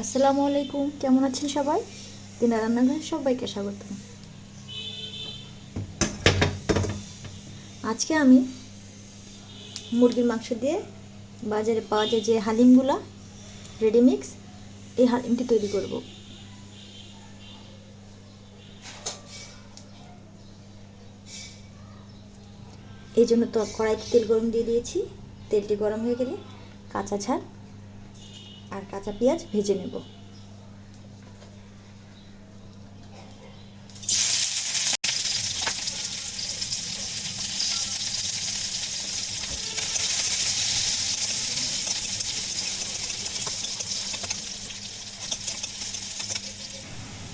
আসসালামু আলাইকুম। কেমন আছেন সবাই? দিনা রান্নাঘরে সবাইকে স্বাগত। আজকে আমি মুরগির মাংস দিয়ে বাজারে পাওয়া যায় যে হালিমগুলা, রেডিমিক্স, এই হালিমটি তৈরি করব। এই জন্য তো কড়াইতে তেল গরম দিয়ে দিয়েছি। তেলটি গরম হয়ে গেলে কাঁচা ঝাল আর কাঁচা পেঁয়াজ ভেজে নেব।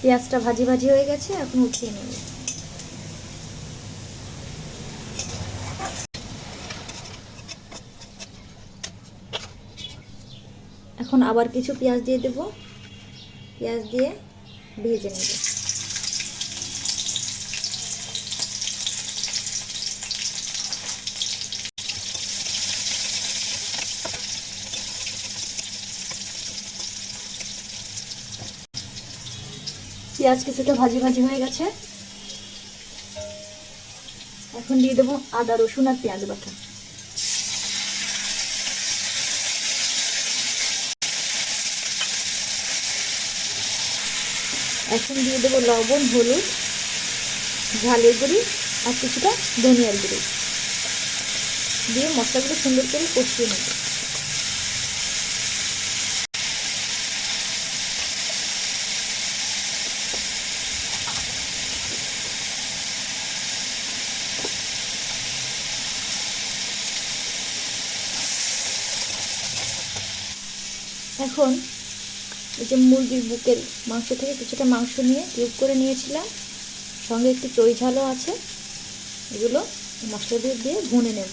পেঁয়াজটা ভাজি ভাজি হয়ে গেছে এখন উঠিয়ে নেব। এখন আবার কিছু পেঁয়াজ দিয়ে দেব। পেঁয়াজ দিয়ে ভেজে নেব। পেঁয়াজ কিছুটা ভাজি ভাজি হয়ে গেছে। এখন দিয়ে দেবো আদা, রসুন আর পেঁয়াজ বাটা। এখন দিয়ে দেবো লবণ, হলুদ, ঝালের গুঁড়ি আর কিছুটা ধনিয়ার গুঁড়ি। দিয়ে মশলাগুলো সুন্দর করে কষিয়ে নেব। এখন এই যে মুরগির বুকের মাংস থেকে কিছুটা মাংস নিয়ে কিউব করে নিয়েছিলাম। সঙ্গে একটু চই ঝালও আছে। এগুলো মশলা দিয়ে দিয়ে ভুনে নেব।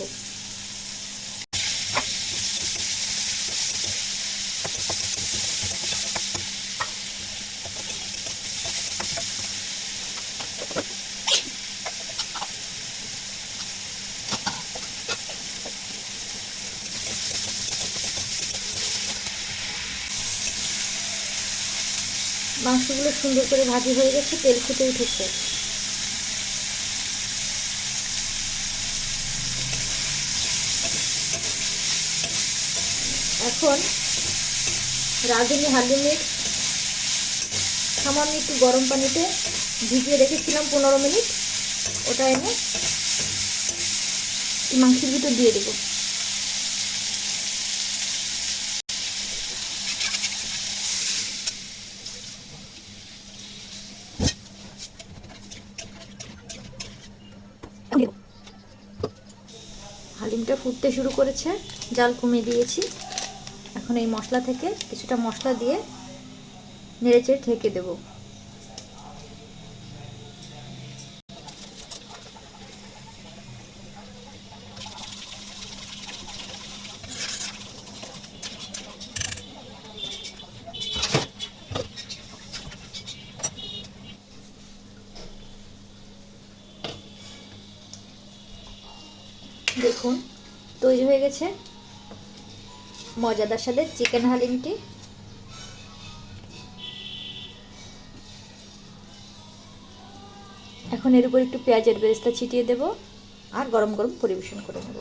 মাংসগুলো সুন্দর করে ভাজি হয়ে গেছে, তেল ফুটে উঠেছে। এখন রাঁধুনি হালদি মিক্স, সামান্য একটু গরম পানিতে ভিজিয়ে রেখেছিলাম পনেরো মিনিট। ওটা এনে মাংসের ভিতর দিয়ে দেবো। হালিমটা ফুটতে শুরু করেছে। জাল কমিয়ে দিয়েছি। এখন এই মশলা থেকে কিছুটা মশলা দিয়ে নেড়েচেড়ে ঢেকে দেব। দেখুন তৈরি হয়ে গেছে। মজাদার সাথে চিকেন হালিমটি। এখন এর উপর একটু পেঁয়াজের বেরেস্তা ছিটিয়ে দেব আর গরম গরম পরিবেশন করে নেব।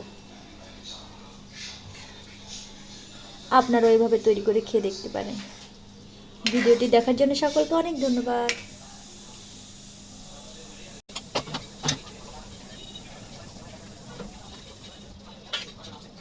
আপনারা ওইভাবে তৈরি করে খেয়ে দেখতে পারেন। ভিডিওটি দেখার জন্য সকলকে অনেক ধন্যবাদ।